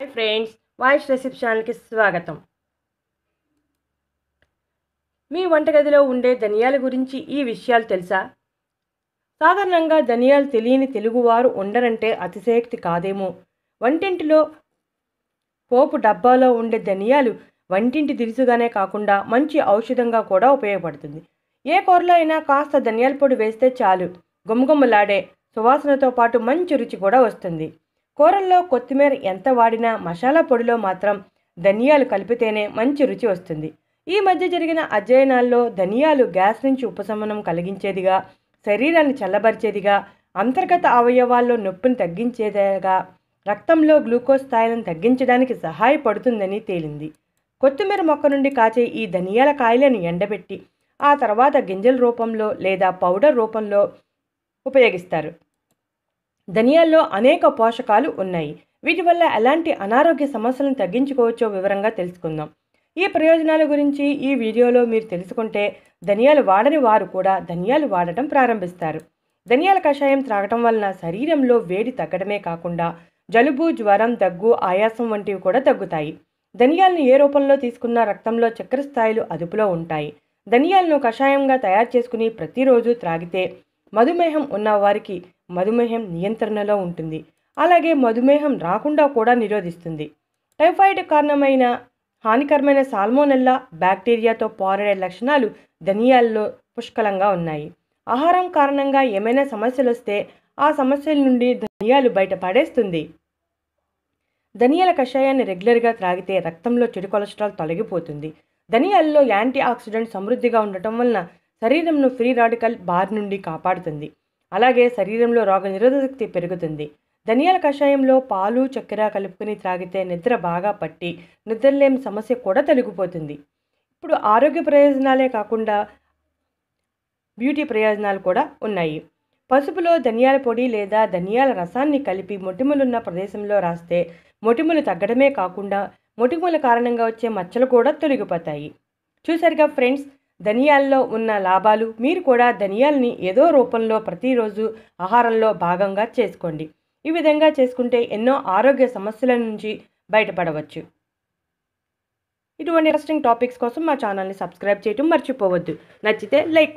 Hi friends voice recipe ఛానల్కి స్వాగతం. మీ వంటగదిలో ఉండే ధనియాల గురించి ఈ విషయాలు తెలుసా? సాధారణంగా ధనియాలు తెలియని తెలుగువారు ఉండరంటే అతిశయోక్తి కాదేమో. వంటింటిలో పోపు డబ్బాలో ఉండే ధనియాలు వంటింటి దినుసుగానే కాకుండా మంచి ఔషధంగా కూడా ఉపయోగపడుతుంది. ఏ కూరలో అయినా కాస్త ధనియాల పొడి వేస్తే చాలు. గుమ్మగుమ్మలాడే సువాసనతో పాటు మంచి రుచి కూడా వస్తుంది. కూరల్లో కొత్తిమీర ఎంత వాడినా మసాలా పొడిలో మాత్రం ధనియాలు కలిపితేనే మంచి రుచి వస్తుంది. ఈ మధ్య జరిగిన అధ్యయనాల్లో ధనియాలు గ్యాస్ నుంచి ఉపశమనం కలిగించేదిగా శరీరాన్ని చల్లబరిచేదిగా అంతర్గత అవయవాల్లో నొప్పిని తగ్గించేదిగా రక్తంలో గ్లూకోజ్ స్థాయిలను తగ్గించడానికి సహాయపడుతుందని తేలింది. కొత్తిమీర మొక్క నుండి కాచే ఈ ధనియాల కాయలను ఎండబెట్టి ఆ తర్వాత గింజల రూపంలో లేదా పౌడర్ రూపంలో ఉపయోగిస్తారు. ధనియాల్లో అనేక పోషకాలు ఉన్నాయి. వీటి వల్ల ఎలాంటి అనారోగ్య సమస్యలను తగ్గించుకోవచ్చో వివరంగా తెలుసుకుందాం. ఈ ప్రయోజనాల గురించి ఈ వీడియోలో మీరు తెలుసుకుంటే ధనియాలు వాడని వారు కూడా ధనియాలు వాడటం ప్రారంభిస్తారు. ధనియాల కషాయం త్రాగటం వలన శరీరంలో వేడి తగ్గడమే కాకుండా జలుబు జ్వరం దగ్గు ఆయాసం వంటివి కూడా తగ్గుతాయి. ధనియాలను ఏ రూపంలో తీసుకున్నా రక్తంలో చక్కెర స్థాయిలు అదుపులో ఉంటాయి. ధనియాలను కషాయంగా తయారు చేసుకుని ప్రతిరోజు త్రాగితే మధుమేహం ఉన్న వారికి మధుమేహం నియంత్రణలో ఉంటుంది. అలాగే మధుమేహం రాకుండా కూడా నిరోధిస్తుంది. టైఫాయిడ్ కారణమైన హానికరమైన సాల్మోనెల్లా బ్యాక్టీరియాతో పోరాడే లక్షణాలు ధనియాల్లో పుష్కలంగా ఉన్నాయి. ఆహారం కారణంగా ఏమైనా సమస్యలు వస్తే ఆ సమస్యల నుండి ధనియాలు బయటపడేస్తుంది ధనియాల కషాయాన్ని రెగ్యులర్గా త్రాగితే రక్తంలో చెడు కొలెస్ట్రాల్ తొలగిపోతుంది. ధనియాల్లో యాంటీ ఆక్సిడెంట్ సమృద్ధిగా ఉండటం వలన శరీరంను ఫ్రీ రాడికల్ బార్ నుండి కాపాడుతుంది. అలాగే శరీరంలో రోగనిరోధక పెరుగుతుంది. ధనియాల కషాయంలో పాలు చక్కెర కలుపుకొని త్రాగితే నిద్ర బాగా పట్టి నిద్రలేని సమస్య కూడా తొలగిపోతుంది. ఇప్పుడు ఆరోగ్య ప్రయోజనాలే కాకుండా బ్యూటీ ప్రయోజనాలు కూడా ఉన్నాయి. పసుపులో ధనియాల పొడి లేదా ధనియాల రసాన్ని కలిపి మొటిమలున్న ప్రదేశంలో రాస్తే మొటిమలు తగ్గడమే కాకుండా మొటిమల కారణంగా వచ్చే మచ్చలు కూడా తొలగిపోతాయి. చూసారుగా ఫ్రెండ్స్ ధనియాల్లో ఉన్న లాభాలు మీరు కూడా ధనియాల్ని ఏదో రూపంలో ప్రతిరోజు ఆహారంలో భాగంగా చేసుకోండి. ఈ విధంగా చేసుకుంటే ఎన్నో ఆరోగ్య సమస్యల నుంచి బయటపడవచ్చు. ఇటువంటి ఇంట్రెస్టింగ్ టాపిక్స్ కోసం మా ఛానల్ని సబ్స్క్రైబ్ చేయటం మర్చిపోవద్దు. నచ్చితే లైక్